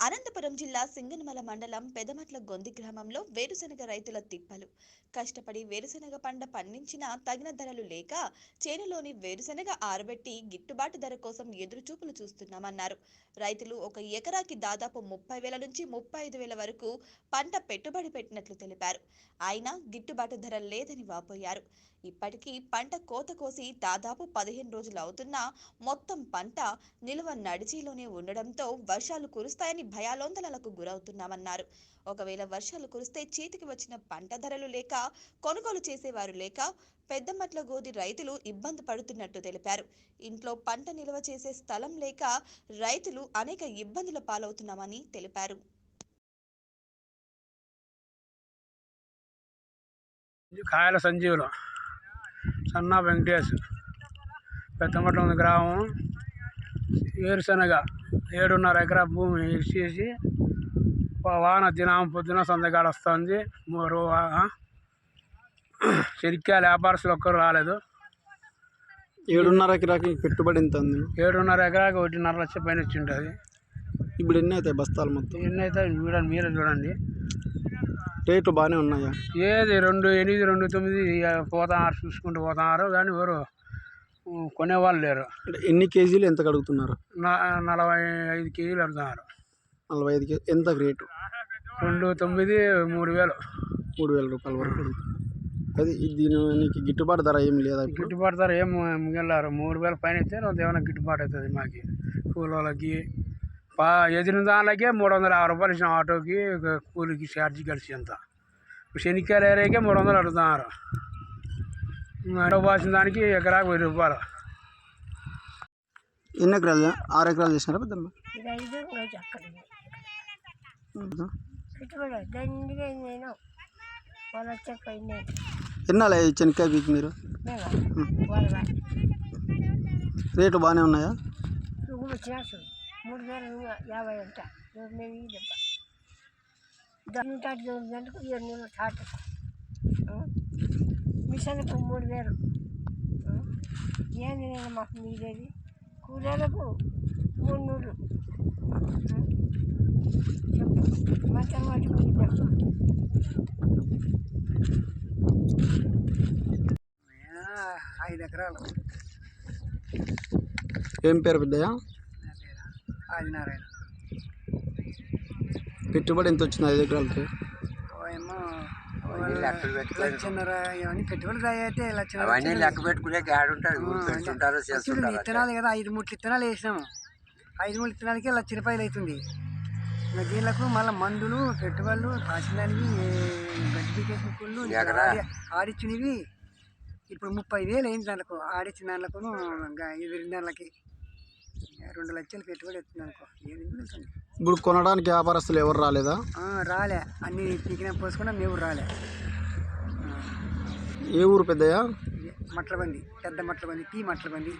అనంతపురం జిల్లా సింగనమల మండలం పెదమట్ల గొంది గ్రామంలో వేరుశనగ రైతుల తిప్పలు. కష్టపడి వేరుశనగ పంట పండించినా తగిన ధరలు లేక చేనులోని వేరుశనగ ఆరబెట్టి గిట్టుబాటు ధర కోసం ఎదురుచూపులు చూస్తున్నామన్నారు. రైతులు ఒక ఎకరాకి దాదాపు ముప్పై వేల నుంచి ముప్పై ఐదు వేల వరకు పంట పెట్టుబడి పెట్టినట్లు తెలిపారు. అయినా గిట్టుబాటు ధర లేదని వాపోయారు. ఇప్పటికీ పంట కోత కోసి దాదాపు పదిహేను రోజులు అవుతున్నా మొత్తం పంట నిల్వ నడిచిలోనే ఉండడంతో వర్షాలు కురుస్తాయని భయాలోందనలకు గురవుతున్నామన్నారు. ఒకవేళ వర్షాలు కురిస్తే చేతికి వచ్చిన పంట ధరలు లేక కొనుగోలు చేసేవారు లేక పెద్దమట్ల గోది రైతులు ఇబ్బంది పడుతున్నట్టు తెలిపారు. ఇంట్లో పంట నిల్వ చేసే స్థలం లేక రైతులు అనేక ఇబ్బందుల పాలవుతున్నామని తెలిపారు. కాయల సంజీవులు. సన్నా వెంకటేష్. పెద్దమట్ల గ్రామం వేరుశనగ ఏడున్నర ఎకరా భూమి ఇచ్చేసి వాన దినం పొద్దున సందగాడ వస్తుంది. చెరిక్కాయలు వ్యాపారస్తులు ఒక్కరు రాలేదు. ఏడున్నర ఎకరాకి పెట్టుబడి ఎంత ఉంది? ఏడున్నర ఎకరాకి ఒకటిన్నర లక్ష పైన వచ్చి ఉంటుంది ఇప్పుడు ఎన్ని అవుతాయి బస్తాలు మొత్తం? ఎన్నైతే చూడండి మీరే చూడండి. రేట్లు బాగానే ఉన్నాయా? ఏది రెండు ఎనిమిది రెండు తొమ్మిది పోతున్నారు చూసుకుంటూ పోతున్నారు. కానీ ఎవరు కొనేవాళ్ళు లేరు. అంటే ఎన్ని కేజీలు ఎంత కడుగుతున్నారు? న- నలభై ఐదు కేజీలు అడుగుతున్నారు. నలభై ఐదు కేజీ ఎంత రేటు? రెండు తొమ్మిది మూడు వేలు. మూడు వేల రూపాయల వరకు అడుగుతున్నారు. అది దీనికి గిట్టుబాటు ధర ఏం లేదా గిట్టుబాటు ధర ఏం మిగిలారు మూడు వేల పైన అయితే ఏమైనా గిట్టుబాటు అవుతుంది మాకు. కూలోళ్ళకి పా ఎదిరిన దానికే మూడు వందల యాభై రూపాయలు ఇచ్చిన ఆటోకి కూలికి ఛార్జీ కలిసి అంత శనిక్కాయలు ఏరియాకే మూడు వందలు అడుగుతున్నారు. పోసిన దానికి ఎకరాకు వెయ్యి రూపాయలు. ఎన్ని ఎకరాలు? ఆరు ఎకరాలు చేసినారా పెద్దమ్మ? నేను ఎన్నాళ్ళ చెనక్కాయ పీకి మీరు? రేట్లు బాగానే ఉన్నాయా? మూడు వేల యాభై అంట. దాని గంటకు ఏడు మిషన్కు మూడు వేలు? ఏంది నేను మాకు మీరేది కూలీలకు మూడు నూరు? చెప్పు మంచం వాటి ఐదు ఎకరాలు ఏం పేరు పెద్దయ్య ఆదినారాయణ. పెట్టుబడి ఎంత వచ్చింది ఐదు ఎకరాలకి? లక్షన్నర ఇవన్నీ పెట్టుబడి అయితే లక్షన్నర అవన్నీ లెక్క పెట్టుకునే గాడి ఊరు పెడుతుంటారు చేస్తుంటారు విత్తనాలు కదా ఐదు మూడు విత్తనాలు వేసినాము. ఐదు మూడు విత్తనాలకి లక్ష రూపాయలు అవుతుంది. ఇంకా దీనికి మళ్ళీ మందులు పెట్టుబడులు కాసినవి గడ్డి పీకేసిన కుళ్ళు ఇంకా ఎకరా? ఆడి- ఆడిచ్చినవి. ఇప్పుడు ముప్పై వేలు అయింది దానికి ఆడిచ్చిన దాంట్లకు ఎదిరిన దాంట్లకి రెండు లక్షలు పెట్టుబడి ఎత్తుంది అనుకో. ఇప్పుడు కొనడానికి వ్యాపారస్తులు ఎవరు రాలేదా? రాలే. అన్ని పీకిన పోసుకున్నా మేము రాలే. ఏ ఊరు పెద్దయ్య? మట్ల బండి పెద్ద మట్ల బండి టీ మట్ల బండి